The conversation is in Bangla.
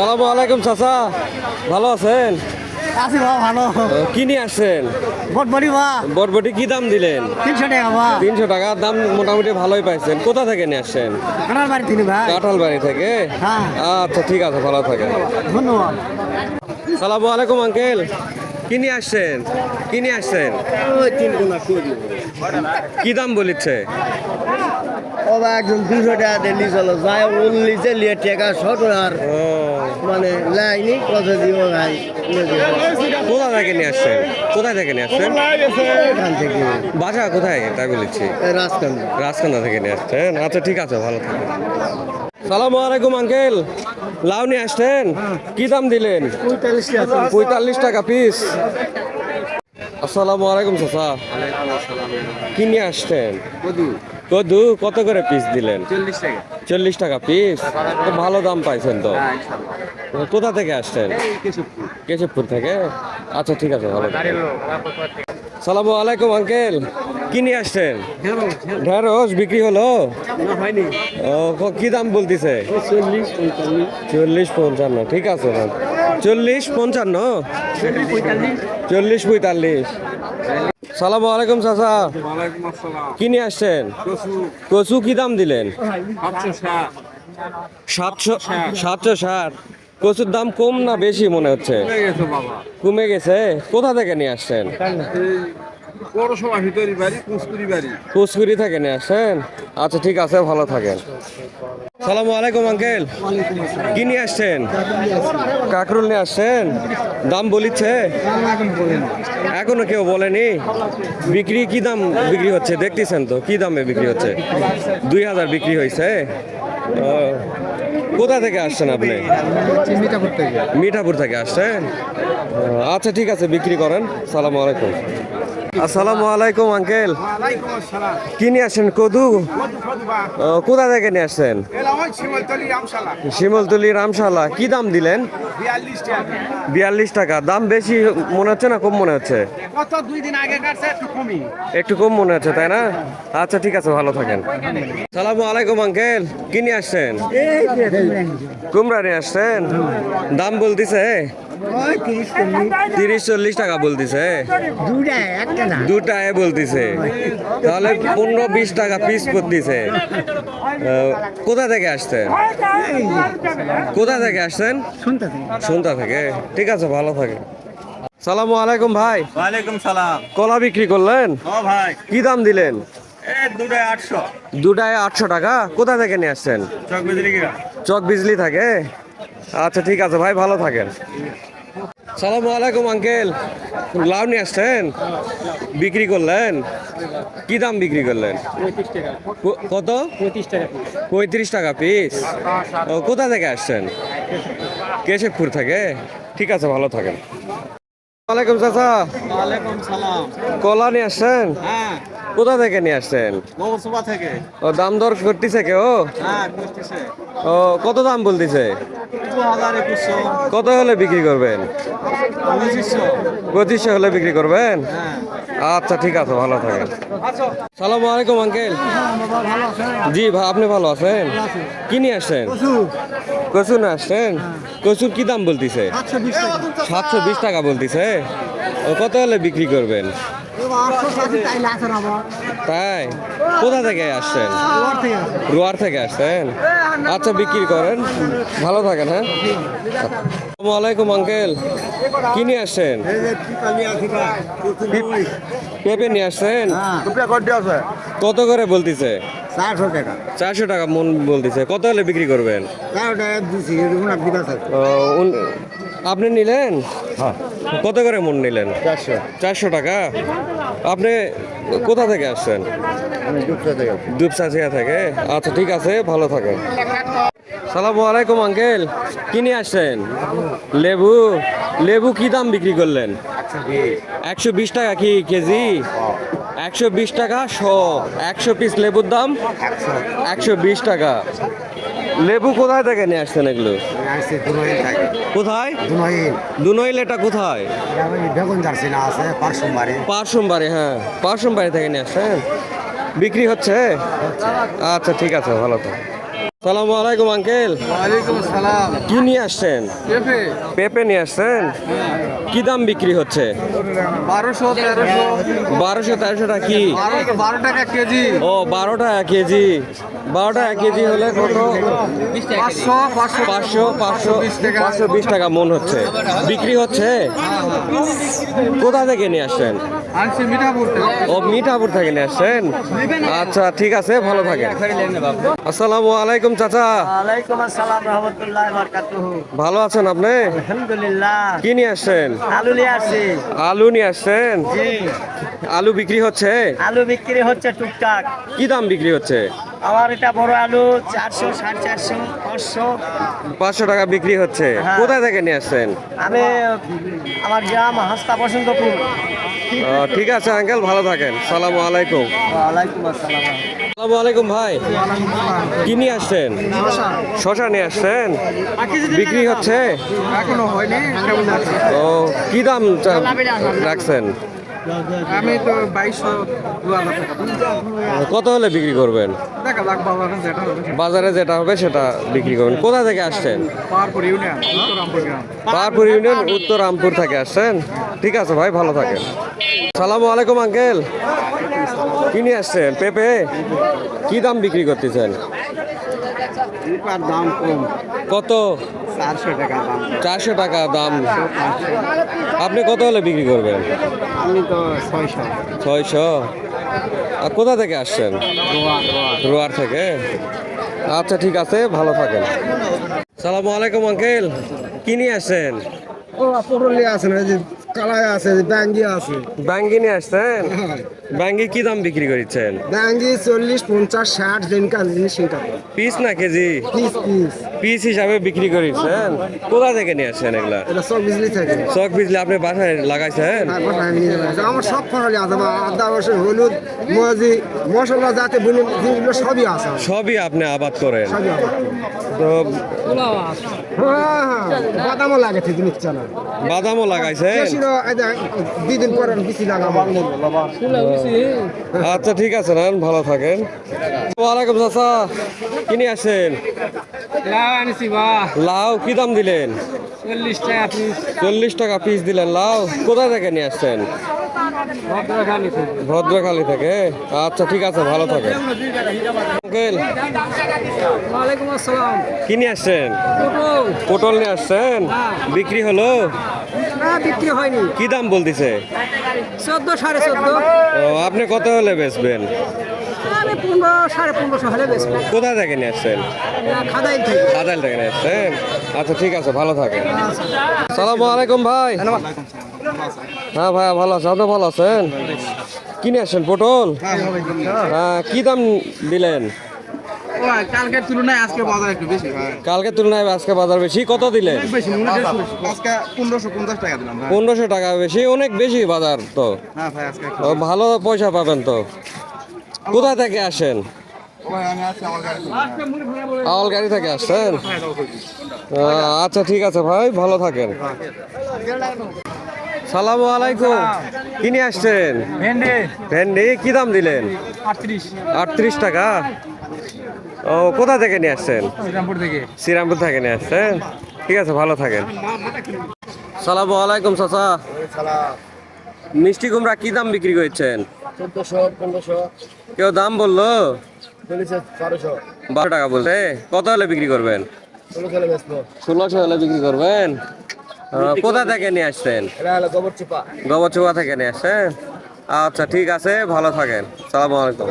সালামু আলাইকুম চাচা। ভালো আছেন? আছি বাবা ভালো। কি নিয়ে আসছেন? বট বড়ি বা বরবটি কি দাম দিলেন? তিনশো টাকা বা তিনশো টাকা দাম মোটামুটি ভালোই পাইছেন। কোথা থেকে নিয়ে আসছেন? কানার বাড়ি তিনি ভাই। কাঁঠাল বাড়ি থেকে? হ্যাঁ। আচ্ছা ঠিক আছে ভালো থাকেন। ধন্যবাদ। সালামু আলাইকুম আঙ্কেল। কি নিয়ে আসছেন? কি নিয়ে আসছেন? কি দাম বলিচ্ছে ও একজন দুশো টাকা দিল্লি চলো। যাই উল্লিশে লিয়ে টাকা শত আর মানে লাইনি কত দিব ভাই কোথা থেকে নিয়ে আসছেন? কোথায় থেকে নিয়ে আসছেন? এখান থেকে। বাসা কোথায়? তাই বলেছি। রাজকান্দ রাজকান্দা থেকে নিয়ে আসছেন? আচ্ছা ঠিক আছে ভালো থাকেন সালামু আলাইকুম আঙ্কেল। লাউ নিয়ে আসছেন? কি দাম দিলেন? পঁয়তাল্লিশ টাকা। পঁয়তাল্লিশ টাকা পিস আসসালামু আলাইকুম চাচা। কি নিয়ে আসছেন? কদু কত করে পিস দিলেন? চল্লিশ টাকা। চল্লিশ টাকা পিস তো ভালো দাম পাইছেন তো? কোথা থেকে আসছেন? কেশবপুর। থেকে? আচ্ছা ঠিক আছে ভালো। সালামু আলাইকুম আঙ্কেল। কি নিয়ে আসছেন? ঢেঁড়স বিক্রি হলো? ও ক- কি দাম বলতিছে? চল্লিশ পঞ্চান্ন। ঠিক আছে চল্লিশ পঞ্চান্ন? চল্লিশ পঁয়তাল্লিশ। সালামু আলাইকুম চাচা। কি নিয়ে আসছেন? কচু। কি দাম দিলেন? সাতশো সাতশো ষাট। কচুর দাম কম না বেশি মনে হচ্ছে? কমে গেছে কোথা থেকে নিয়ে আসছেন? এই পৌরসভা ভিতরি বাড়ি কুসকুরি বাড়ি। পুষ্কুরি থেকে নিয়ে আসছেন আচ্ছা ঠিক আছে, ভালো থাকেন। সালামু আলাইকুম, আঙ্কেল। কি নিয়ে আসছেন? কাকরুল নিয়ে আসছেন? দাম বলিচ্ছে এখনও কেউ বলেনি? বিক্রি কি দাম বিক্রি হচ্ছে? দেখতেছেন তো, কি দামে বিক্রি হচ্ছে? দুই হাজার বিক্রি হয়েছে। কোথা থেকে আসছেন আপনি? মিঠাপুর থেকে আসছেন? আচ্ছা ঠিক আছে, বিক্রি করেন। সালামু আলাইকুম। আসসালামু আলাইকুম আঙ্কেল। ওয়ালাইকুম আসসালাম। কি নিয়ে আসছেন কদু? কোথা থেকে নিয়ে আসছেন? শিমলতলি রামশালা। কি দাম দিলেন? বিয়াল্লিশ টাকা। দাম বেশি মনে হচ্ছে না কম মনে হচ্ছে? কত দুই দিন আগে কাটছে একটু একটু কম মনে হচ্ছে তাই না? আচ্ছা ঠিক আছে ভালো থাকেন। সালামু আলাইকুম আঙ্কেল। কি নিয়ে আসছেন? কুমড়া নিয়ে আসছেন? দাম বলতিছে তিরিশ চল্লিশ। টাকা বলতিছে দুটা একটা না। দুটায় বলতিছে। তাহলে পনেরো বিশ টাকা পিস করতেছে কোথা থেকে আসছেন? কোথা থেকে আসছেন? শুনতে শুনতা থেকে ঠিক আছে ভালো থাকে। সালামু আলাইকুম ভাই। ওয়ালাইকুম সালাম। কলা বিক্রি করলেন? ও ভাই। কি দাম দিলেন? এ দুটায় আটশো। দুটায় আটশো টাকা। কোথা থেকে নিয়ে আসছেন? চক বিজলি চক বিজলি থাকে আচ্ছা ঠিক আছে ভাই ভালো থাকেন। সালামু আলাইকুম আঙ্কেল। লাউ নিয়ে আসছেন? বিক্রি করলেন? কি দাম বিক্রি করলেন? কত? পঁয়ত্রিশ টাকা পঁয়ত্রিশ টাকা পিস ও কোথা থেকে আসছেন? কেশবপুর থেকে? ঠিক আছে ভালো থাকেন। ওয়ালাইকুম চাচা। কলা নিয়ে আসছেন? হ্যাঁ। কোথা থেকে নিয়ে আসছেন? পৌরসভা থেকে। ও দাম দর করতেছে কেউ? হ্যাঁ করতেছে। ও কত দাম বলতেছে? কত হলে বিক্রি করবেন? পঁচিশশো। হলে বিক্রি করবেন? হ্যাঁ। আচ্ছা ঠিক আছে ভালো থাকেন। সালাম আলাইকুম আঙ্কেল। জি ভাই আপনি ভালো আছেন? কি নিয়ে আসছেন? কচু। না আসছেন? কচুর কি দাম বলতেছে? সাতশো বিশ টাকা বলতেছে? ও কত হলে বিক্রি করবেন? তাই? কোথা থেকে আসছেন? রুয়ার থেকে। আসছেন? আচ্ছা বিক্রি করেন। ভালো থাকেন হ্যাঁ? আলাইকুম আঙ্কেল। কি নিয়ে আসছেন? পেঁপে নিয়ে আসছেন? কত কত করে বলতেছে? চারশো টাকা। চারশো টাকা মন বলতেছে। কত হলে বিক্রি করবেন? আপনি নিলেন? কত করে মন নিলেন? চারশো। চারশো টাকা? আপনি কোথা থেকে আসছেন? দুপসাচিয়া থেকে? আচ্ছা ঠিক আছে ভালো থাকেন। সালামু আলাইকুম আঙ্কেল। কি নিয়ে আসছেন? লেবু। লেবু কি দাম বিক্রি করলেন? একশো বিশ টাকা কি কেজি? একশো বিশ টাকা, শ। একশো পিস লেবুর দাম একশো বিশ টাকা। লেবু কোথায় থেকে নিয়ে আসছেন এগুলো? কোথায়? দুনইল, এটা কোথায়? পারসুমবাড়ি হ্যাঁ। পারসুমবাড়ি থেকে নিয়ে আসছেন? বিক্রি হচ্ছে? আচ্ছা ঠিক আছে, ভালো তো। সালামু আলাইকুম আঙ্কেল। আসসালাম। কি নিয়ে আসছেন? পেঁপে। পেঁপে নিয়ে আসছেন? কি দাম বিক্রি হচ্ছে? বারোশো তেরোশো। বারোশো তেরোশো টাকা কি বারো টাকা কেজি। ও বারো টাকা কেজি। বারো টাকা কেজি হলে কত? পাঁচশো পাঁচশো পাঁচশো পাঁচশো বিশ টাকা। মন হচ্ছে। বিক্রি হচ্ছে? কোথা থেকে নিয়ে আসছেন? ও মিঠাপুর থেকে নিয়ে আসছেন? আচ্ছা ঠিক আছে ভালো থাকেন। আসসালামু আলাইকুম চাচা। ওয়ালাইকুম আসসালাম রহমতুল্লাহ বারকাতুহু। ভালো আছেন আপনি? আলহামদুলিল্লাহ। কি নিয়ে আসছেন? আলু নিয়ে আসছি। আলু নিয়ে আসছেন? জি। আলু বিক্রি হচ্ছে? আলু বিক্রি হচ্ছে টুকটাক। কি দাম বিক্রি হচ্ছে? আমার এটা বড় আলু চারশো সাড়ে চারশো পাঁচশো। পাঁচশো টাকা বিক্রি হচ্ছে। হ্যাঁ। কোথায় থেকে নিয়ে আসছেন? আমি আমার গ্রাম হাস্তা বসন্তপুর। ঠিক আছে আঙ্কেল ভালো থাকেন। সালামু আলাইকুম। ওয়ালাইকুম আসসালাম। সালামু আলাইকুম ভাই। কি নিয়ে আসছেন? শশা নিয়ে আসছেন? বিক্রি হচ্ছে? এখনও হয়নি ও কি দাম চা- রাখছেন? আমি তো বাইশশো কত হলে বিক্রি করবেন? বাজারে যেটা হবে সেটা। বিক্রি করবেন। কোথা থেকে আসছেন? পাহাড়পুর ইউনিয়ন উত্তর রামপুর থেকে আসছেন? ঠিক আছে ভাই ভালো থাকেন। সালামু আলাইকুম আঙ্কেল। কি নিয়ে আসছেন? পেঁপে? কি দাম বিক্রি করতেছেন? দাম কম। কত? চারশো টাকা দাম। চারশো টাকা দাম। আপনি কত হলে বিক্রি করবেন? আমি তো ছয়শো। ছয়শো? আর কোথা থেকে আসছেন? রোয়া রোয়া রোয়ার থেকে? আচ্ছা ঠিক আছে ভালো থাকেন। সালাম আলাইকুম আঙ্কেল। কি নিয়ে আসছেন? ও পুরুলিয়া আছে না এই যে কালাই আছে ব্যাঙ্গি আছে। ব্যাঙ্গি নিয়ে আসছেন? ব্যাঙ্গি কি দাম বিক্রি করছেন? ব্যাঙ্গি চল্লিশ পঞ্চাশ ষাট দিনকার জিনিস সেটা পিস না কেজি? Piece piece. পিস হিসাবে বিক্রি করেছেন? কোথা থেকে নিয়ে আসছেন এগুলা? এটা সব বিজলি থাকে। চক বিজলি আপনি বাসায় লাগাইছেন? হ্যাঁ। আমার সব ফসলই আছে। আদা রসুন হলুদ মজি মশলা যাতে বুনি জিনিসগুলো সবই আছে সবই আপনি আবাদ করেন? তো হ্যাঁ হ্যাঁ বাদামও লাগে ঠিক জিনিস চালা বাদামও বেশিরও দুই দিন পরে বেশি লাগাবো। আচ্ছা ঠিক আছে না ভালো থাকেন। ওয়ালাইকুম চাচা কি নিয়ে আসেন লাউ আনিছি বা। লাউ কি দাম দিলেন? চল্লিশ টাকা পিস। চল্লিশ টাকা পিস দিলেন লাউ। কোথায় থেকে নিয়ে আসছেন? ভদ্রখালি থেকে। আচ্ছা ঠিক আছে ভালো থাকেন। আঙ্কেল কি নিয়ে আসছেন? পটল। পটল নিয়ে আসছেন? বিক্রি হলো? বিক্রি হয়নি। কি দাম বলতেছে? চোদ্দ সাড়ে চোদ্দ। ও আপনি কত হলে বেচবেন? আমি পনেরো সাড়ে পনেরোশো হলে বেশি কোথা থেকে নিয়ে আসছেন? খাদাই থেকে। আদাল থেকে নিয়ে আসছেন? আচ্ছা ঠিক আছে ভালো থাকেন। সালামু আলাইকুম ভাই। হ্যাঁ ভাই ভালো আছে আপনি ভালো আছেন? কি নিয়ে আসছেন পটল? হ্যাঁ কি দাম দিলেন? কালকের তুলনায় আজকে বাজার একটু বেশি ভাই। কালকে তুলনায় আজকে বাজার বেশি। কত দিলেন বেশি আজকে পনেরোশো পঞ্চাশ টাকা দিলাম ভাই। পনেরোশো টাকা বেশি অনেক বেশি বাজার তো। হ্যাঁ ভাই আজকে ভালো পয়সা পাবেন তো। কোথা থেকে আসেন? ভাই আমি আছি আমার গাড়ি আওয়াল গাড়ি থেকে আসছেন? আচ্ছা ঠিক আছে ভাই ভালো থাকেন। সালামু আলাইকুম। কি নিয়ে আসছেন? ভেন্ডি। ভেন্ডি কি দাম দিলেন? আটত্রিশ। আটত্রিশ টাকা। ও কোথা থেকে নিয়ে আসছেন? শ্রীরামপুর থেকে। শ্রীরামপুর থেকে নিয়ে আসছেন? ঠিক আছে ভালো থাকেন। সালামু আলাইকুম চাচা। মিষ্টি কুমড়া কি দাম বিক্রি করছেন? কেউ দাম বলল? বারো টাকা বলতে কত হলে বিক্রি করবেন? ষোলোশো হলে বিক্রি করবেন? কোথা থেকে নিয়ে আসছেন? গোবর চিপা থেকে নিয়ে আসছেন? আচ্ছা ঠিক আছে ভালো থাকেন। সালাম আলাইকুম।